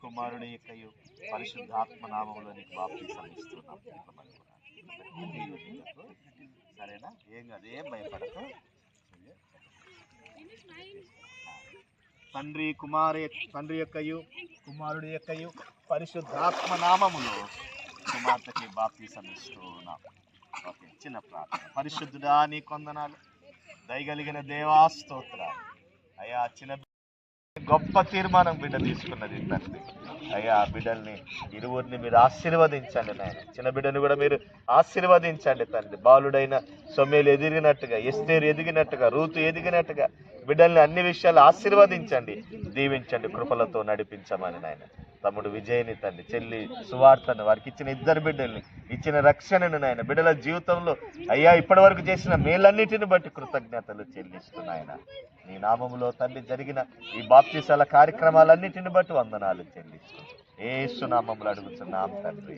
కుమారుడి యొక్కయు పరిశుద్ధాత్మ నామంలో నీకు బాప్తి ఇస్తున్నాం. సరేనా? ఏం కాదు ఏం భయపడకు. తండ్రి కుమారు తండ్రి యొక్కయు కుమారుడి యొక్కయు పరిశుద్ధాత్మ నామములో కుమార్తెకి బాప్తి సమిస్తున్నాం ఓకే చిన్న ప్రార్థన. పరిశుద్ధుడా నీ కొందనాలు. దయగలిగిన దేవాస్తోత్ర అయా అయ్యా చిన్న గొప్ప తీర్మానం బిడ్డ తీసుకున్నది తండ్రి. అయ్యా ఆ బిడ్డల్ని ఇరువురిని మీరు ఆశీర్వదించండి నాయన. చిన్న బిడ్డను కూడా మీరు ఆశీర్వదించండి తండ్రి. బాలుడైన సొమ్మేలు ఎదిగినట్టుగా ఎస్తేరు ఎదిగినట్టుగా రూతు ఎదిగినట్టుగా బిడ్డల్ని అన్ని విషయాలు ఆశీర్వదించండి దీవించండి కృపలతో నడిపించమని నాయన. తమ్ముడు విజయని తండ్రి చెల్లి సువార్తను వారికి ఇచ్చిన ఇద్దరు బిడ్డల్ని ఇచ్చిన రక్షణను నాయన బిడ్డల జీవితంలో అయ్యా ఇప్పటి వరకు చేసిన మేలన్నిటిని బట్టి కృతజ్ఞతలు చెల్లిస్తున్నాయన నీ నామములో తండ్రి జరిగిన ఈ బాప్తీసాల కార్యక్రమాలన్నిటిని బట్టి వందనాలు చెల్లిస్తూ ఏ సునామములు అడుగుతున్నాం తండ్రి.